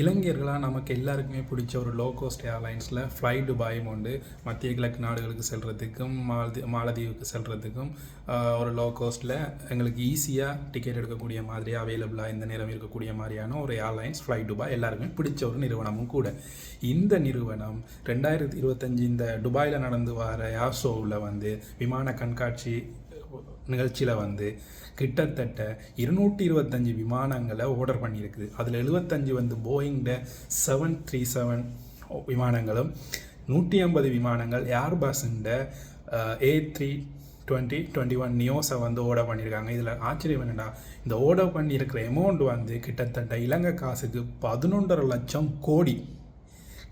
இளைஞர்களாக நமக்கு எல்லாருக்குமே பிடிச்ச ஒரு லோ கோஸ்ட் ஏர்லைன்ஸில் ஃப்ளை துபாயும் உண்டு. மத்திய கிழக்கு நாடுகளுக்கு செல்கிறதுக்கும் மாலதி மாலதீவுக்கு செல்கிறதுக்கும் ஒரு லோ கோஸ்ட்டில் எங்களுக்கு ஈஸியாக டிக்கெட் எடுக்கக்கூடிய மாதிரி அவைலபிளாக இந்த நேரம் இருக்கக்கூடிய மாதிரியான ஒரு ஏர்லைன்ஸ் ஃப்ளை துபாய் எல்லாருக்குமே பிடிச்ச ஒரு நிறுவனமும் கூட. இந்த நிறுவனம் ரெண்டாயிரத்தி இருபத்தஞ்சி இந்த துபாயில் நடந்து வர ஏர் ஷோவில் வந்து விமான கண்காட்சி நிகழ்ச்சியில் வந்து கிட்டத்தட்ட இருநூற்றி இருபத்தஞ்சி விமானங்களை ஆர்டர் பண்ணியிருக்குது அதில் எழுபத்தஞ்சு வந்து போயிங்கில் செவன் த்ரீ செவன் விமானங்களும் நூற்றி ஐம்பது விமானங்கள் ஏர் பஸ்ஸுண்ட A three twenty twenty one நியோஸை வந்து ஓட பண்ணியிருக்காங்க. இதில் ஆச்சரியம் என்னென்னா இந்த ஓட பண்ணியிருக்கிற அமௌண்ட் வந்து கிட்டத்தட்ட இலங்கை காசுக்கு பதினொன்றரை லட்சம் கோடி.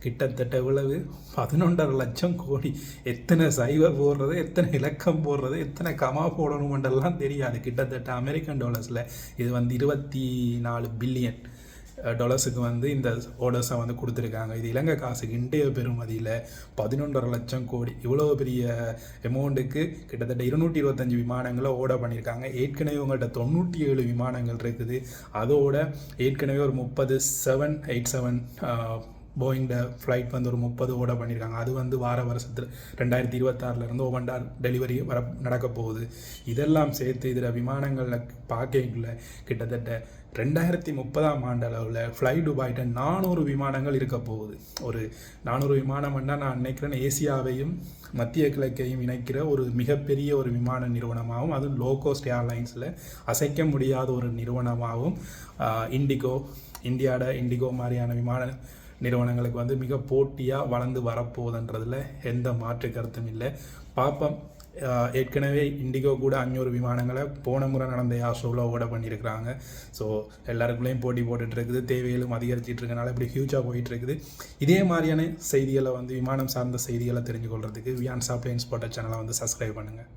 கிட்டத்தட்ட இவ்வளவு? பதினொன்றரை லட்சம் கோடி. எத்தனை சைவர் போடுறது? எத்தனை இலக்கம் போடுறது? எத்தனை கமா போடணுமென்றெல்லாம் தெரியாது. கிட்டத்தட்ட அமெரிக்கன் டாலர்ஸில் இது வந்து இருபத்தி நாலு பில்லியன் டாலர்ஸுக்கு வந்து இந்த ஆர்டர்ஸை வந்து கொடுத்துருக்காங்க. இது இலங்கை காசுக்கு இன்றைய பெறுமதியில் பதினொன்றரை லட்சம் கோடி. இவ்வளோ பெரிய அமௌண்ட்டுக்கு கிட்டத்தட்ட இருநூற்றி இருபத்தஞ்சி விமானங்களை ஓட பண்ணியிருக்காங்க. ஏற்கனவே உங்கள்கிட்ட தொண்ணூற்றி ஏழு விமானங்கள் இருக்குது. அதோட ஏற்கனவே ஒரு முப்பது செவன் எயிட் செவன் போயிங்கில் ஃப்ளைட் வந்து ஒரு முப்பது ஓட பண்ணியிருக்காங்க அது வந்து வார வருஷத்தில் ரெண்டாயிரத்தி இருபத்தாறுலேருந்து ஒவ்வொன்றா டெலிவரி வர நடக்க போகுது. இதெல்லாம் சேர்த்து இதில் விமானங்களில் பார்க்கல கிட்டத்தட்ட ரெண்டாயிரத்தி முப்பதாம் ஆண்டு அளவில் ஃப்ளை டுபாய்ட்ட நானூறு விமானங்கள் இருக்க போகுது. ஒரு நானூறு விமானம்னா நான் நினைக்கிறேன் ஏசியாவையும் மத்திய கிழக்கையும் இணைக்கிற ஒரு மிகப்பெரிய ஒரு விமான நிறுவனமாகவும் அதுவும் லோ கோஸ்ட் ஏர்லைன்ஸில் அசைக்க முடியாத ஒரு நிறுவனமாகவும் இண்டிகோ இந்தியாவோட இண்டிகோ மாதிரியான விமான நிறுவனங்களுக்கு வந்து மிக போட்டியாக வளர்ந்து வரப்போகுதுன்றதில் எந்த மாற்று கருத்தும் இல்லை. பார்ப்போம் ஏற்கனவே இண்டிகோ கூட அஞ்சூறு விமானங்களை போன முறை நடந்த யாசோவில் ஓட பண்ணியிருக்கிறாங்க. ஸோ எல்லாருக்குள்ளேயும் போட்டி போட்டுட்ருக்குது. தேவைகளும் அதிகரிச்சிட்டு இருக்கனால இப்படி ஹியூஜாக போயிட்டுருக்குது இதே மாதிரியான செய்திகளை வந்து விமானம் சார்ந்த செய்திகளை தெரிஞ்சு கொள்றதுக்கு வியான்சா பிளேன்ஸ் போட்ட சேனலை வந்து சப்ஸ்கிரைப் பண்ணுங்கள்